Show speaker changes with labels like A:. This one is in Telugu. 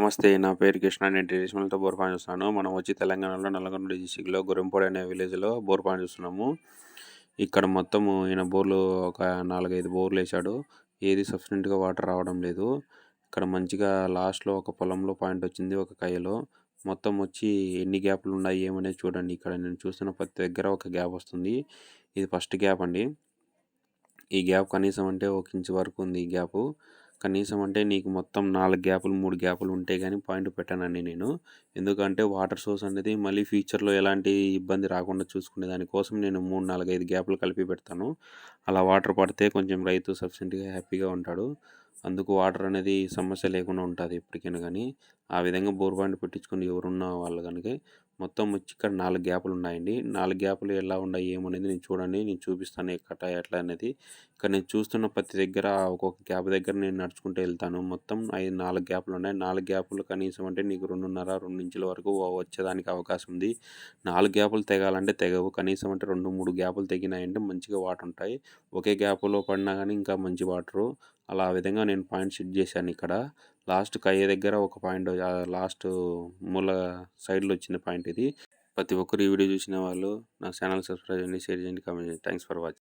A: నమస్తే నా పేరు కృష్ణ. నేను ట్రెడిషనల్తో బోర్ చూస్తున్నాను. మనం వచ్చి తెలంగాణలో నల్గొండ డిస్టిక్లో గురింపొడి అనే విలేజ్లో బోర్ చూస్తున్నాము. ఇక్కడ మొత్తం ఈయన బోర్లు ఒక నాలుగైదు బోర్లు వేశాడు. ఏది సఫిషియెంట్గా వాటర్ రావడం లేదు. ఇక్కడ మంచిగా లాస్ట్లో ఒక పొలంలో పాయింట్ వచ్చింది ఒక కయ్యలో. మొత్తం వచ్చి ఎన్ని గ్యాప్లు ఉన్నాయి ఏమనేది చూడండి. ఇక్కడ నేను చూస్తున్న ప్రతి దగ్గర ఒక గ్యాప్ వస్తుంది. ఇది ఫస్ట్ గ్యాప్ అండి. ఈ గ్యాప్ కనీసం అంటే ఒక ఇంచు వరకు ఉంది ఈ గ్యాప్. కనీసం అంటే నీకు మొత్తం నాలుగు గ్యాపులు మూడు గ్యాపులు ఉంటే కానీ పాయింట్ పెట్టానండి నేను. ఎందుకంటే వాటర్ సోర్స్ అనేది మళ్ళీ ఫ్యూచర్లో ఎలాంటి ఇబ్బంది రాకుండా చూసుకునే దానికోసం నేను మూడు నాలుగు ఐదు గ్యాపులు కలిపి పెడతాను. అలా వాటర్ పడితే కొంచెం రైతు సఫిషియెంట్గా హ్యాపీగా ఉంటాడు. అందుకు వాటర్ అనేది సమస్య లేకుండా ఉంటుంది ఎప్పటికైనా కానీ ఆ విధంగా బోర్ పాయింట్ పెట్టించుకుని ఎవరున్న వాళ్ళు కనుక మొత్తం వచ్చి ఇక్కడ నాలుగు గ్యాపులు ఉన్నాయండి. నాలుగు గ్యాపులు ఎలా ఉన్నాయి ఏమనేది నేను చూడండి. నేను చూపిస్తాను ఎక్కడ ఎట్లా అనేది. ఇక్కడ నేను చూస్తున్న ప్రతి దగ్గర ఒక్కొక్క గ్యాప్ దగ్గర నేను నడుచుకుంటూ వెళ్తాను. మొత్తం ఐదు నాలుగు గ్యాపులు ఉన్నాయి. నాలుగు గ్యాపులు కనీసం అంటే నీకు రెండున్నర రెండు ఇంచుల వరకు వచ్చేదానికి అవకాశం ఉంది. నాలుగు గ్యాపులు తెగాలంటే తెగవు. కనీసం అంటే రెండు మూడు గ్యాపులు తెగినాయంటే మంచిగా వాటర్ ఉంటాయి. ఒకే గ్యాపులో పడినా కానీ ఇంకా మంచి వాటరు. అలా విధంగా నేను పాయింట్ సెట్ చేశాను ఇక్కడ. లాస్ట్ కయ్య దగ్గర ఒక పాయింట్ లాస్ట్ మూల సైడ్లో వచ్చిన పాయింట్ ఇది. ప్రతి ఒక్కరు ఈ వీడియో చూసిన వాళ్ళు నా ఛానల్ సబ్స్క్రైబ్ చేయండి షేర్ చేయండి కామెంట్ చేయండి. Thanks for watching